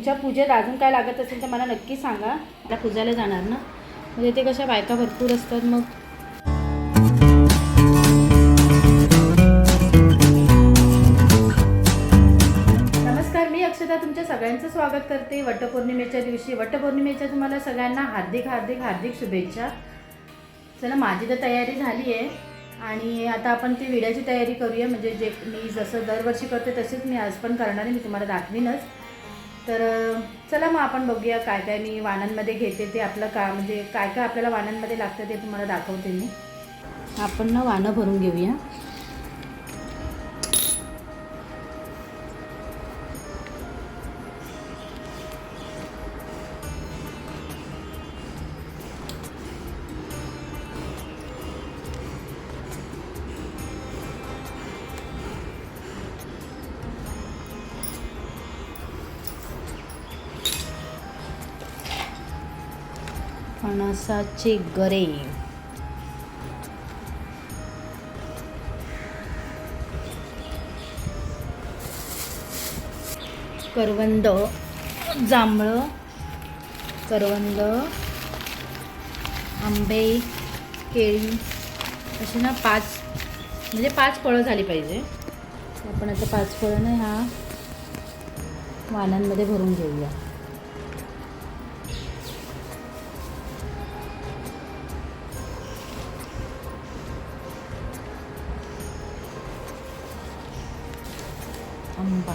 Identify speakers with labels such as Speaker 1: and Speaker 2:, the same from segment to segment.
Speaker 1: तुमच्या पूजेत अजून काय लागत असेल तर मला नक्की सांगा. त्या पूजाला जाणार ना? म्हणजे ते कशा बायका भरपूर असतात मग. नमस्कार मी अक्षता तुमच्या सगळ्यांचं स्वागत करते. वटपौर्णिमेच्या दिवशी. वटपौर्णिमेच्या तुम्हाला सगळ्यांना हार्दिक हार्दिक हार्दिक शुभेच्छा. चला माझी तर तयारी झाली आहे आणि आता आपण ती विड्याची तयारी करूया. म्हणजे जे मी जसं दरवर्षी करते तसेच मी आज पण करणार आहे. मी तुम्हाला दाखवीनच. तर चला मग आपण बघूया काय काय मी वाणांमध्ये घेते ते आपलं का म्हणजे काय काय आपल्याला वाणांमध्ये लागतं ते तुम्हाला दाखवते मी. आपण ना वाणं भरून घेऊया. फणसाचे गरे. करवंद जांभळं करवंद आंबे केळी अशी ना पाच म्हणजे पाच फळं झाली पाहिजे. आपण आता पाच फळं ना ह्या वाणांमध्ये भरून घेऊया. आंबा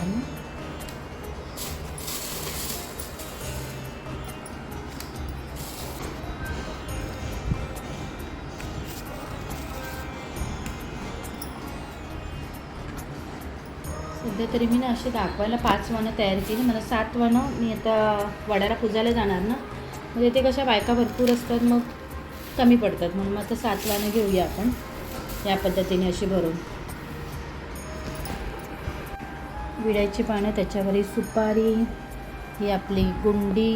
Speaker 1: सध्या तरी मी ना अशी दाखवायला पाच वाणं तयार केली. मला सात वाणं मी आता वड्याला पूजायला जाणार ना. म्हणजे ते कशा बायका भरपूर असतात मग कमी पडतात. म्हणून मग आता सात वाणं घेऊया आपण या पद्धतीने अशी भरून. विड्याची पानं त्याच्यावरील सुपारी ही आपली गुंडी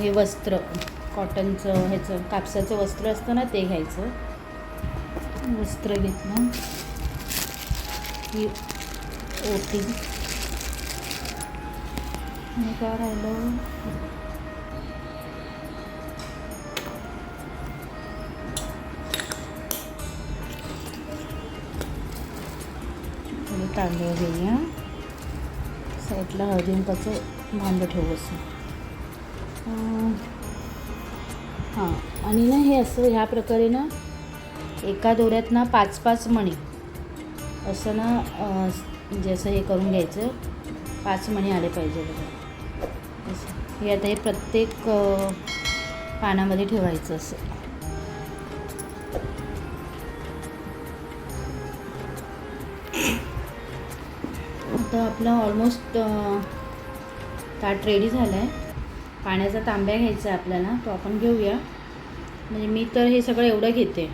Speaker 1: हे वस्त्र कॉटनचं ह्याचं कापसाचं वस्त्र असतं ना ते घ्यायचं. वस्त्र घेतलं. ही ओटी. काय राहिलं? तांदूळ घेऊया. साईडला हळदीपाचं भांडं ठेवू असं. हां आणि ना हे असं ह्या प्रकारे ना एका दोऱ्यात ना पाच पाच मणी. असं ना म्हणजे असं हे करून घ्यायचं. पाच मणी आले पाहिजे बघा. असं. हे आता हे प्रत्येक पानामध्ये ठेवायचं असं. आता आपलं ऑलमोस्ट ताट रेडी झालं आहे पाण्याचा तांब्या घ्यायचा आहे आपल्याला तो आपण घेऊया. म्हणजे मी तर हे सगळं एवढं घेते.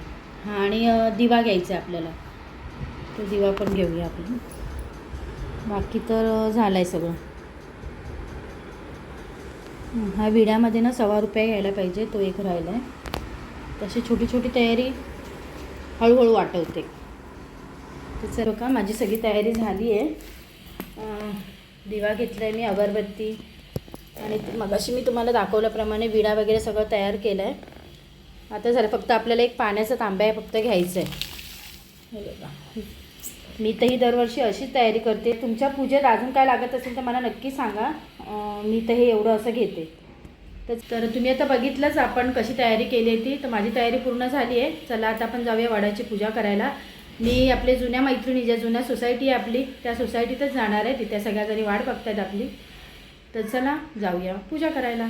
Speaker 1: हां आणि दिवा घ्यायचा आहे आपल्याला. तो दिवा पण घेऊया आपण. बाकी तर झालं आहे सगळं. हा विड्यामध्ये ना सव्वा रुपये घ्यायला पाहिजे तो एक राहिला आहे तशी छोटी छोटी तयारी हळूहळू वाटवते. तर का माझी सगळी तयारी झाली आहे. दिवा घेतला आहे मी अगरबत्ती. आणि मगाशी मी तुम्हाला दाखवल्याप्रमाणे विडा वगैरे सगळं तयार केलं आहे आता झालं फक्त आपल्याला एक पाण्याचा तांब्या आहे फक्त घ्यायचं आहे मी तर ही दरवर्षी अशीच तयारी करते. तुमच्या पूजेत अजून काय लागत असेल तर मला नक्की सांगा. मी तर हे एवढं असं घेते. तर तर तुम्ही आता बघितलंच आपण कशी तयारी केली होती. तर माझी तयारी पूर्ण झाली आहे चला आता आपण जाऊया वडाची पूजा करायला. मी आपल्या जुन्या मैत्रिणी ज्या जुन्या सोसायटी आहे आपली त्या सोसायटीतच जाणार आहे. तिथे सगळ्या जरी वाट बघतायत आपली. तर चला जाऊया. पूजा करायला.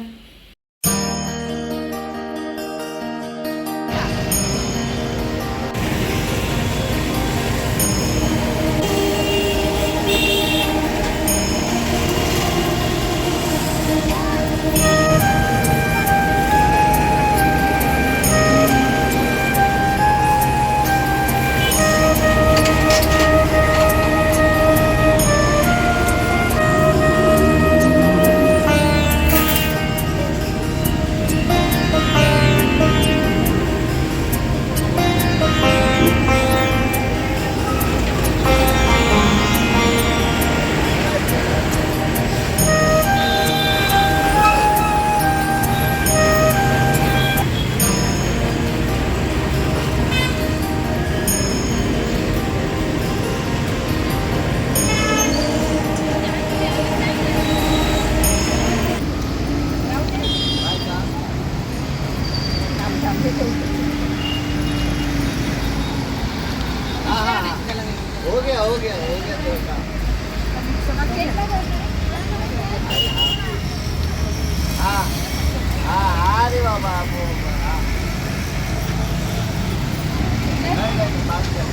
Speaker 2: हाँ हो गया हो गया हो गया तो काम हाँ हाँ अरे बाबा वो नहीं नहीं बात कर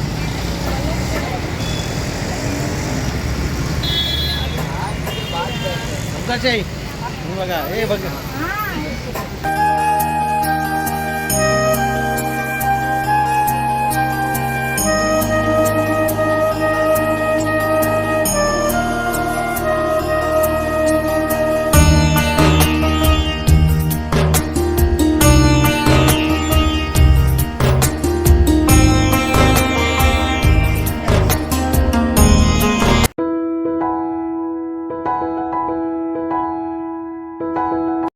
Speaker 2: बात कर
Speaker 3: बघा. हे. बघ